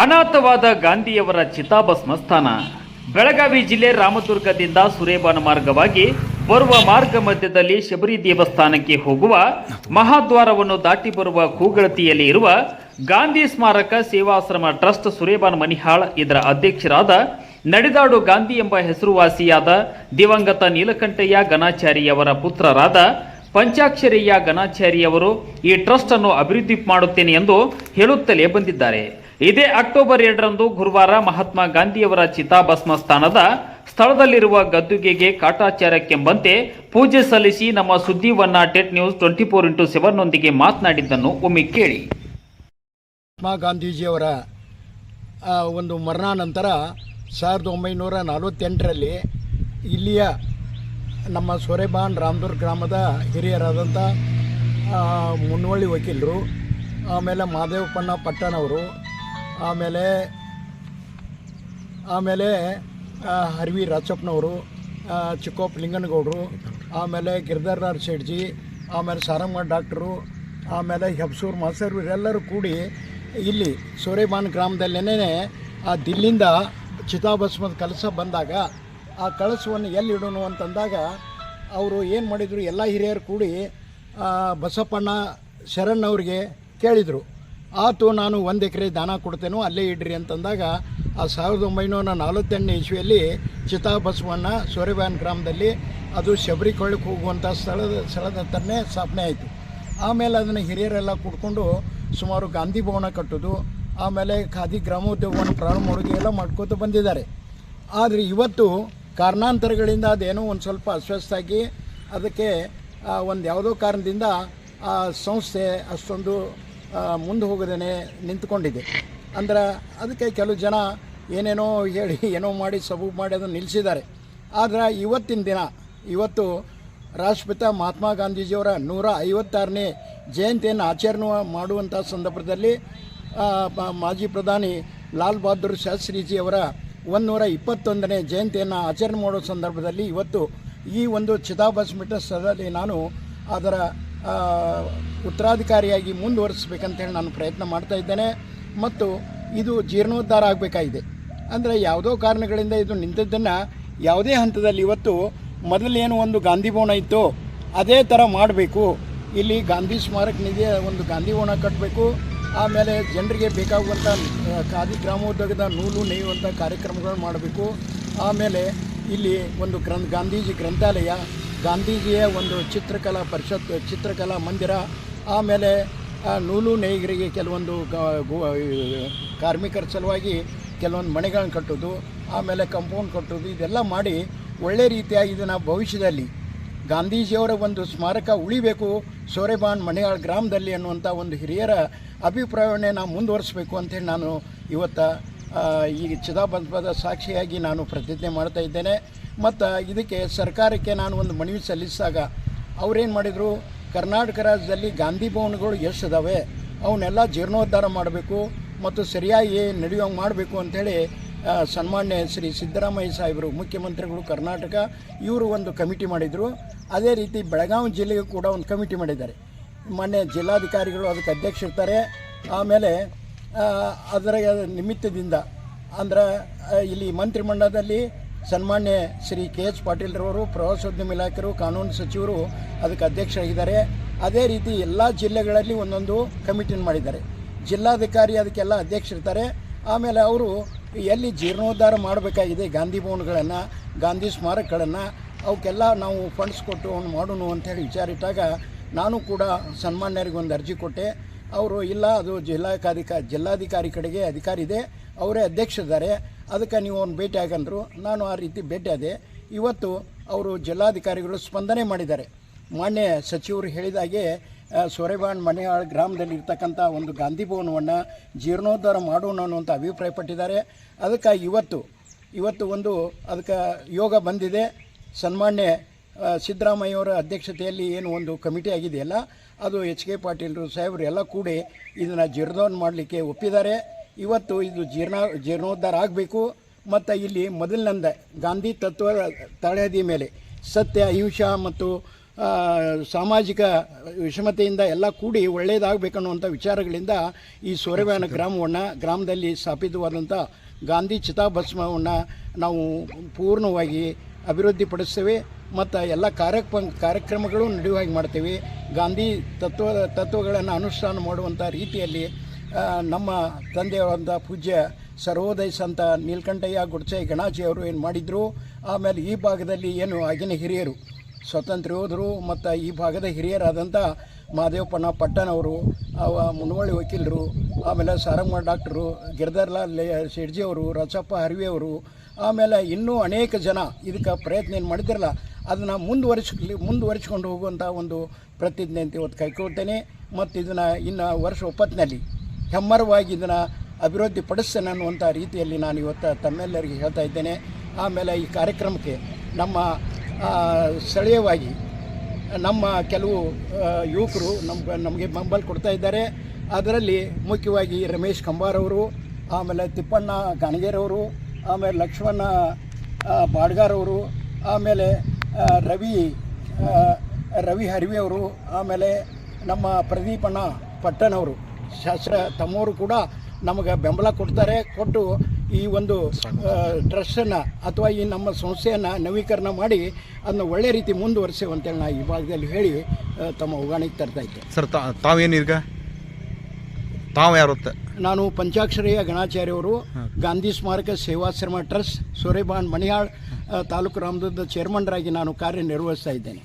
ಅನಾಥವಾದ ಗಾಂಧಿಯವರ ಚಿತಾಭಸ್ಮ ಸ್ಥಾನ. ಬೆಳಗಾವಿ ಜಿಲ್ಲೆ ರಾಮದುರ್ಗದಿಂದ ಸುರೇಬಾನ ಮಾರ್ಗವಾಗಿ ಬರುವ ಮಾರ್ಗ ಮಧ್ಯದಲ್ಲಿ ಶಬರಿ ದೇವಸ್ಥಾನಕ್ಕೆ ಹೋಗುವ ಮಹಾದ್ವಾರವನ್ನು ದಾಟಿ ಬರುವ ಕೂಗಳತಿಯಲ್ಲಿ ಇರುವ ಗಾಂಧಿ ಸ್ಮಾರಕ ಸೇವಾಶ್ರಮ ಟ್ರಸ್ಟ್ ಸುರೇಬಾನ್ ಮನಿಹಾಳ್ ಇದರ ಅಧ್ಯಕ್ಷರಾದ ನಡೆದಾಡು ಗಾಂಧಿ ಎಂಬ ಹೆಸರುವಾಸಿಯಾದ ದಿವಂಗತ ನೀಲಕಂಠಯ್ಯ ಗಣಾಚಾರಿಯವರ ಪುತ್ರರಾದ ಪಂಚಾಕ್ಷರಯ್ಯ ಗಣಾಚಾರಿಯವರು ಈ ಟ್ರಸ್ಟ್ ಅನ್ನು ಅಭಿವೃದ್ಧಿ ಮಾಡುತ್ತೇನೆ ಎಂದು ಹೇಳುತ್ತಲೇ ಬಂದಿದ್ದಾರೆ. ಇದೇ ಅಕ್ಟೋಬರ್ ಎರಡರಂದು ಗುರುವಾರ ಮಹಾತ್ಮ ಗಾಂಧಿಯವರ ಚಿತಾಭಸ್ಮ ಸ್ಥಾನದ ಸ್ಥಳದಲ್ಲಿರುವ ಗದ್ದುಗೆಗೆ ಕಾಟಾಚಾರಕ್ಕೆಂಬಂತೆ ಪೂಜೆ ಸಲ್ಲಿಸಿ ನಮ್ಮ ಸುದ್ದಿವನ್ನ ಟೆಟ್ ನ್ಯೂಸ್ ಟ್ವೆಂಟಿ ಫೋರ್ ಇಂಟು ಸೆವೆನ್ನೊಂದಿಗೆ ಮಾತನಾಡಿದ್ದನ್ನು ಒಮ್ಮೆ ಕೇಳಿ. ಮಹಾತ್ಮ ಗಾಂಧೀಜಿಯವರ ಒಂದು ಮರಣಾನಂತರ ಸಾವಿರದ ಒಂಬೈನೂರ ನಲವತ್ತೆಂಟರಲ್ಲಿ ಇಲ್ಲಿಯ ನಮ್ಮ ಸೊರೆಬಾನ್ ರಾಮದುರ್ಗ ಗ್ರಾಮದ ಹಿರಿಯರಾದಂಥ ಮುನ್ನೋಳಿ ವಕೀಲರು, ಆಮೇಲೆ ಮಾದೇವಪ್ಪಣ್ಣ ಪಟ್ಟಣವರು ಆಮೇಲೆ ಆಮೇಲೆ ಹರಿವಿ ಆ, ಚಿಕ್ಕೋಪ್ ಲಿಂಗನಗೌಡರು ಆಮೇಲೆ ಗಿರಿಧರ್ರಾರ್ ಶೆಟ್ಜಿ ಆಮೇಲೆ ಸಾರಮ್ಮ ಡಾಕ್ಟ್ರು ಆಮೇಲೆ ಹೆಬ್ಸೂರ್ ಮಾಸ್ತರ್ ಇವರೆಲ್ಲರೂ ಕೂಡಿ ಇಲ್ಲಿ ಸೋರೆಬಾನ್ ಗ್ರಾಮದಲ್ಲೇ ಆ ದಿಲ್ಲಿಂದ ಚಿತಾಭಸ್ಮದ ಕಲಸ ಬಂದಾಗ ಆ ಕಳಸವನ್ನು ಎಲ್ಲಿ ಇಡೋಣ ಅಂತಂದಾಗ ಅವರು ಏನು ಮಾಡಿದರು ಎಲ್ಲ ಹಿರಿಯರು ಕೂಡಿ ಬಸಪ್ಪಣ್ಣ ಶರಣ್ ಅವ್ರಿಗೆ ಕೇಳಿದರು. ಆತು ನಾನು ಒಂದು ಎಕರೆ ದಾನ ಕೊಡ್ತೇನೋ ಅಲ್ಲೇ ಇಡ್ರಿ ಅಂತಂದಾಗ ಆ ಸಾವಿರದ ಒಂಬೈನೂರ ನಲವತ್ತೆಂಟನೇ ಇಸ್ವಿಯಲ್ಲಿ ಚಿತಾಬಸವಣ್ಣ ಸೋರೆಬಾನ್ ಗ್ರಾಮದಲ್ಲಿ ಅದು ಶಬರಿಕೊಳ್ಳಕ್ಕೆ ಹೋಗುವಂಥ ಸ್ಥಳದ ಸ್ಥಳದ ಹತ್ರನೇ ಸ್ಥಾಪನೆ ಆಯಿತು. ಆಮೇಲೆ ಅದನ್ನು ಹಿರಿಯರೆಲ್ಲ ಕೂಡ್ಕೊಂಡು ಸುಮಾರು ಗಾಂಧಿ ಭವನ ಕಟ್ಟೋದು, ಆಮೇಲೆ ಖಾದಿ ಗ್ರಾಮೋದ್ಯೋಗವನ್ನು ಪ್ರಾರಂಭ ಮಾಡೋದು ಎಲ್ಲ ಮಾಡ್ಕೋತ ಬಂದಿದ್ದಾರೆ. ಆದರೆ ಇವತ್ತು ಕಾರಣಾಂತರಗಳಿಂದ ಅದೇನೋ ಒಂದು ಸ್ವಲ್ಪ ಅಸ್ವಸ್ಥಾಗಿ ಅದಕ್ಕೆ ಒಂದು ಯಾವುದೋ ಕಾರಣದಿಂದ ಆ ಸಂಸ್ಥೆ ಅಷ್ಟೊಂದು ಮುಂದೆ ಹೋಗದೇನೆ ನಿಂತ್ಕೊಂಡಿದೆ ಅಂದ್ರೆ ಅದಕ್ಕೆ ಕೆಲವು ಜನ ಏನೇನೋ ಹೇಳಿ, ಏನೋ ಮಾಡಿ, ಸಬೂಬು ಮಾಡಿ ಅದನ್ನು ನಿಲ್ಲಿಸಿದ್ದಾರೆ ಆದರೆ ಇವತ್ತಿನ ದಿನ, ಇವತ್ತು ರಾಷ್ಟ್ರಪಿತ ಮಹಾತ್ಮ ಗಾಂಧೀಜಿಯವರ ನೂರ ಐವತ್ತಾರನೇ ಜಯಂತಿಯನ್ನು ಆಚರಣೆ ಮಾಡುವಂಥ ಸಂದರ್ಭದಲ್ಲಿ ಮಾಜಿ ಪ್ರಧಾನಿ ಲಾಲ್ ಬಹದ್ದೂರ್ ಶಾಸ್ತ್ರೀಜಿಯವರ ಒಂದೂರ ಇಪ್ಪತ್ತೊಂದನೇ ಜಯಂತಿಯನ್ನು ಆಚರಣೆ ಮಾಡೋ ಸಂದರ್ಭದಲ್ಲಿ ಇವತ್ತು ಈ ಒಂದು ಚಿತಾಭಸ್ಮಿಟ ಸ್ಥಳದಲ್ಲಿ ನಾನು ಅದರ ಉತ್ತರಾಧಿಕಾರಿಯಾಗಿ ಮುಂದುವರಿಸಬೇಕಂತೇಳಿ ನಾನು ಪ್ರಯತ್ನ ಮಾಡ್ತಾ ಇದ್ದೇನೆ. ಮತ್ತು ಇದು ಜೀರ್ಣೋದ್ಧಾರ ಆಗಬೇಕಾಗಿದೆ. ಅಂದರೆ ಯಾವುದೋ ಕಾರಣಗಳಿಂದ ಇದು ನಿಂತದ್ದನ್ನು ಯಾವುದೇ ಹಂತದಲ್ಲಿ ಇವತ್ತು ಮೊದಲೇನು ಒಂದು ಗಾಂಧಿ ಭವನ ಇತ್ತು ಅದೇ ಥರ ಮಾಡಬೇಕು. ಇಲ್ಲಿ ಗಾಂಧಿ ಸ್ಮಾರಕ ನಿಧಿಯ ಒಂದು ಗಾಂಧಿ ಭವನ ಕಟ್ಟಬೇಕು ಆಮೇಲೆ ಜನರಿಗೆ ಬೇಕಾಗುವಂಥ ಖಾದಿ ಗ್ರಾಮೋದ್ಯೋಗದ ನೂಲು ನೇಯುವಂಥ ಕಾರ್ಯಕ್ರಮಗಳನ್ನು ಮಾಡಬೇಕು. ಆಮೇಲೆ ಇಲ್ಲಿ ಒಂದು ಗ್ರಂಥ, ಗಾಂಧೀಜಿ ಗ್ರಂಥಾಲಯ ಗಾಂಧೀಜಿಯ ಒಂದು ಚಿತ್ರಕಲಾ ಪರಿಷತ್, ಚಿತ್ರಕಲಾ ಮಂದಿರ, ಆಮೇಲೆ ನೂಲು ನೇಯ್ಗರಿಗೆ ಕೆಲವೊಂದು ಕಾರ್ಮಿಕರ ಸಲುವಾಗಿ ಕೆಲವೊಂದು ಮನೆಗಳನ್ನು ಕಟ್ಟೋದು, ಆಮೇಲೆ ಕಂಪೌಂಡ್ ಕಟ್ಟೋದು, ಇದೆಲ್ಲ ಮಾಡಿ ಒಳ್ಳೆ ರೀತಿಯಾಗಿ ಇದನ್ನು ಭವಿಷ್ಯದಲ್ಲಿ ಗಾಂಧೀಜಿಯವರ ಒಂದು ಸ್ಮಾರಕ ಉಳಿಬೇಕು, ಸೋರೆಬಾನ್ ಮನೆಯಾಳ್ ಗ್ರಾಮದಲ್ಲಿ ಅನ್ನುವಂಥ ಒಂದು ಹಿರಿಯರ ಅಭಿಪ್ರಾಯವನ್ನೇ ನಾವು ಮುಂದುವರಿಸಬೇಕು ಅಂತೇಳಿ ನಾನು ಇವತ್ತು ಈ ಚಿದಾಬಂಧದ ಸಾಕ್ಷಿಯಾಗಿ ನಾನು ಪ್ರತಿಜ್ಞೆ ಮಾಡ್ತಾ ಇದ್ದೇನೆ. ಮತ್ತು ಇದಕ್ಕೆ ಸರ್ಕಾರಕ್ಕೆ ನಾನು ಒಂದು ಮನವಿ ಸಲ್ಲಿಸಿದಾಗ ಅವ್ರೇನು ಮಾಡಿದರು, ಕರ್ನಾಟಕ ರಾಜ್ಯದಲ್ಲಿ ಗಾಂಧಿ ಭವನಗಳು ಎಷ್ಟು ಇದಾವೆ ಅವನ್ನೆಲ್ಲ ಜೀರ್ಣೋದ್ಧಾರ ಮಾಡಬೇಕು ಮತ್ತು ಸರಿಯಾಗಿ ನಡೆಯುವಂಗೆ ಮಾಡಬೇಕು ಅಂಥೇಳಿ ಸನ್ಮಾನ್ಯ ಶ್ರೀ ಸಿದ್ದರಾಮಯ್ಯ ಸಾಹೇಬರು, ಮುಖ್ಯಮಂತ್ರಿಗಳು ಕರ್ನಾಟಕ, ಇವರು ಒಂದು ಕಮಿಟಿ ಮಾಡಿದರು. ಅದೇ ರೀತಿ ಬೆಳಗಾವಿ ಜಿಲ್ಲೆಗೂ ಕೂಡ ಒಂದು ಕಮಿಟಿ ಮಾಡಿದ್ದಾರೆ. ಮೊನ್ನೆ ಜಿಲ್ಲಾಧಿಕಾರಿಗಳು ಅದಕ್ಕೆ ಅಧ್ಯಕ್ಷರಿರ್ತಾರೆ ಆಮೇಲೆ ಅದರ ನಿಮಿತ್ತದಿಂದ, ಅಂದ್ರೆ ಇಲ್ಲಿ ಮಂತ್ರಿಮಂಡಲದಲ್ಲಿ ಸನ್ಮಾನ್ಯ ಶ್ರೀ ಕೆ ಎಚ್ ಪಾಟೀಲ್ರವರು ಪ್ರವಾಸೋದ್ಯಮ ಇಲಾಖೆಯರು ಕಾನೂನು ಸಚಿವರು ಅದಕ್ಕೆ ಅಧ್ಯಕ್ಷರಾಗಿದ್ದಾರೆ. ಅದೇ ರೀತಿ ಎಲ್ಲ ಜಿಲ್ಲೆಗಳಲ್ಲಿ ಒಂದೊಂದು ಕಮಿಟಿನ ಮಾಡಿದ್ದಾರೆ. ಜಿಲ್ಲಾಧಿಕಾರಿ ಅದಕ್ಕೆಲ್ಲ ಅಧ್ಯಕ್ಷರಿರ್ತಾರೆ ಆಮೇಲೆ ಅವರು ಎಲ್ಲಿ ಜೀರ್ಣೋದ್ಧಾರ ಮಾಡಬೇಕಾಗಿದೆ, ಗಾಂಧಿ ಭವನಗಳನ್ನು, ಗಾಂಧಿ ಸ್ಮಾರಕಗಳನ್ನು, ಅವಕ್ಕೆಲ್ಲ ನಾವು ಫಂಡ್ಸ್ ಕೊಟ್ಟು ಅವ್ನು ಮಾಡೋಣ ಹೇಳಿ ವಿಚಾರ ಇಟ್ಟಾಗ ನಾನು ಕೂಡ ಸನ್ಮಾನ್ಯರಿಗೆ ಒಂದು ಅರ್ಜಿ ಕೊಟ್ಟೆ. ಅವರು ಇಲ್ಲ, ಅದು ಜಿಲ್ಲಾಧಿಕಾರಿ ಜಿಲ್ಲಾಧಿಕಾರಿ ಕಡೆಗೆ ಅಧಿಕಾರಿ ಇದೆ, ಅವರೇ ಅಧ್ಯಕ್ಷರಿದ್ದಾರೆ. ಅದಕ್ಕೆ ನೀವು ಅವ್ನು ಭೇಟಿ ಆಗಂದರು. ನಾನು ಆ ರೀತಿ ಭೇಟಿ ಆದೆ. ಇವತ್ತು ಅವರು ಜಿಲ್ಲಾಧಿಕಾರಿಗಳು ಸ್ಪಂದನೆ ಮಾಡಿದ್ದಾರೆ. ಮಾನ್ಯ ಸಚಿವರು ಹೇಳಿದಾಗೆ ಸೊರೆಬಾಣ್ ಮನೆಯಾಳ್ ಗ್ರಾಮದಲ್ಲಿ ಇರ್ತಕ್ಕಂಥ ಒಂದು ಗಾಂಧಿ ಭವನವನ್ನು ಜೀರ್ಣೋದ್ಧಾರ ಮಾಡೋಣ ಅನ್ನುವಂಥ ಅಭಿಪ್ರಾಯಪಟ್ಟಿದ್ದಾರೆ. ಅದಕ್ಕೆ ಇವತ್ತು ಇವತ್ತು ಒಂದು ಅದಕ್ಕೆ ಯೋಗ ಬಂದಿದೆ. ಸನ್ಮಾನ್ಯ ಸಿದ್ದರಾಮಯ್ಯವರ ಅಧ್ಯಕ್ಷತೆಯಲ್ಲಿ ಏನು ಒಂದು ಕಮಿಟಿ ಆಗಿದೆಯಲ್ಲ, ಅದು ಎಚ್ ಕೆ ಪಾಟೀಲರು ಸಾಹೇಬರು ಎಲ್ಲ ಕೂಡಿ ಇದನ್ನು ಜೀರ್ಣೋನ್ ಮಾಡಲಿಕ್ಕೆ ಒಪ್ಪಿದ್ದಾರೆ. ಇವತ್ತು ಇದು ಜೀರ್ಣ ಜೀರ್ಣೋದ್ಧಾರ ಆಗಬೇಕು ಮತ್ತು ಇಲ್ಲಿ ಮೊದಲನಂದ ಗಾಂಧಿ ತತ್ವ ತಳಹದಿ ಮೇಲೆ ಸತ್ಯ ಅಹಿಂಸಾ ಮತ್ತು ಸಾಮಾಜಿಕ ವಿಷಮತೆಯಿಂದ ಎಲ್ಲ ಕೂಡಿ ಒಳ್ಳೆಯದಾಗಬೇಕನ್ನುವಂಥ ವಿಚಾರಗಳಿಂದ ಈ ಸೋರೆವಾನ ಗ್ರಾಮವನ್ನು ಗ್ರಾಮದಲ್ಲಿ ಸ್ಥಾಪಿತವಾದಂಥ ಗಾಂಧಿ ಚಿತಾಭಸ್ಮವನ್ನು ನಾವು ಪೂರ್ಣವಾಗಿ ಅಭಿವೃದ್ಧಿಪಡಿಸ್ತೇವೆ ಮತ್ತು ಎಲ್ಲ ಕಾರ್ಯಕ್ರಮ ಕಾರ್ಯಕ್ರಮಗಳು ನಡೆಯುವ ಹಾಗೆ ಮಾಡ್ತೇವೆ. ಗಾಂಧಿ ತತ್ವ ತತ್ವಗಳನ್ನು ಅನುಷ್ಠಾನ ಮಾಡುವಂಥ ರೀತಿಯಲ್ಲಿ ನಮ್ಮ ತಂದೆಯವರಂಥ ಪೂಜ್ಯ ಸರ್ವೋದಯ ಸಂತ ನೀಲ್ಕಂಠಯ್ಯ ಗುಡ್ಸೆ ಗಣಾಜಿಯವರು ಏನು ಮಾಡಿದರು? ಆಮೇಲೆ ಈ ಭಾಗದಲ್ಲಿ ಏನು ಆಗಿನ ಹಿರಿಯರು, ಸ್ವತಂತ್ರ ಯೋಧರು ಮತ್ತು ಈ ಭಾಗದ ಹಿರಿಯರಾದಂಥ ಮಹದೇವಪ್ಪನ ಪಟ್ಟಣವರು ಅವ ಮುನವಳ್ಳಿ ವಕೀಲರು, ಆಮೇಲೆ ಸಾರಮ್ಮ ಡಾಕ್ಟರು ಗಿರ್ಧರ್ಲಾಲ್ ಶೆಡ್ಜಿ ಅವರು ಹರಿವೆಯವರು ಆಮೇಲೆ ಇನ್ನೂ ಅನೇಕ ಜನ ಇದಕ್ಕೆ ಪ್ರಯತ್ನ ಏನು ಮಾಡಿದ್ರಲ್ಲ, ಅದನ್ನು ಮುಂದುವರಿಸ್ ಮುಂದುವರಿಸ್ಕೊಂಡು ಹೋಗುವಂಥ ಒಂದು ಪ್ರತಿಜ್ಞೆ ಅಂತ ಇವತ್ತು ಕೈಕೊಳ್ತೇನೆ. ಮತ್ತು ಇದನ್ನು ಇನ್ನು ವರ್ಷ ಒಪ್ಪತ್ತಿನಲ್ಲಿ ಹೆಮ್ಮರವಾಗಿ ಇದನ್ನು ಅಭಿವೃದ್ಧಿ ಪಡಿಸ್ತೇನೆ ಅನ್ನುವಂಥ ರೀತಿಯಲ್ಲಿ ನಾನು ಇವತ್ತು ತಮ್ಮೆಲ್ಲರಿಗೆ ಹೇಳ್ತಾ ಇದ್ದೇನೆ. ಆಮೇಲೆ ಈ ಕಾರ್ಯಕ್ರಮಕ್ಕೆ ನಮ್ಮ ಸ್ಥಳೀಯವಾಗಿ ನಮ್ಮ ಕೆಲವು ಯುವಕರು ನಮ್ಗೆ, ನಮಗೆ ಬೆಂಬಲ ಕೊಡ್ತಾ ಇದ್ದಾರೆ. ಅದರಲ್ಲಿ ಮುಖ್ಯವಾಗಿ ರಮೇಶ್ ಕಂಬಾರವರು ಆಮೇಲೆ ತಿಪ್ಪಣ್ಣ ಗಾಣಗೇರವರು ಆಮೇಲೆ ಲಕ್ಷ್ಮಣ ಬಾಡ್ಗಾರವರು ಆಮೇಲೆ ರವಿ ರವಿ ಹರಿವಿ ಅವರು, ಆಮೇಲೆ ನಮ್ಮ ಪ್ರದೀಪಣ್ಣ ಪಟ್ಟಣವರು ಶಾಸ್ತ್ರ ತಮ್ಮವರು ಕೂಡ ನಮಗೆ ಬೆಂಬಲ ಕೊಡ್ತಾರೆ ಕೊಟ್ಟು ಈ ಒಂದು ಟ್ರಸ್ಟನ್ನು ಅಥವಾ ಈ ನಮ್ಮ ಸಂಸ್ಥೆಯನ್ನು ನವೀಕರಣ ಮಾಡಿ ಅದನ್ನ ಒಳ್ಳೆ ರೀತಿ ಮುಂದುವರಿಸೇವೆ ಅಂತೇಳಿ ನಾ ಈ ಭಾಗದಲ್ಲಿ ಹೇಳಿ ತಮ್ಮ ಉಗಾಣಿಗೆ ತರ್ತಾ ಇದ್ದೆ ಸರ್ ತಾವೇನೀಗ ತಾವು ಯಾರು ನಾನು ಪಂಚಾಕ್ಷರಿಯ ಗಣಾಚಾರ್ಯವರು ಗಾಂಧಿ ಸ್ಮಾರಕ ಸೇವಾಶ್ರಮ ಟ್ರಸ್ಟ್ ಸೂರ್ಯಬಾನ್ ಮಣಿಯಾಳ್ ತಾಲೂಕು ರಾಮದುರ್ಗದ ಚೇರ್ಮನ್ರಾಗಿ ನಾನು ಕಾರ್ಯನಿರ್ವಹಿಸ್ತಾ ಇದ್ದೇನೆ.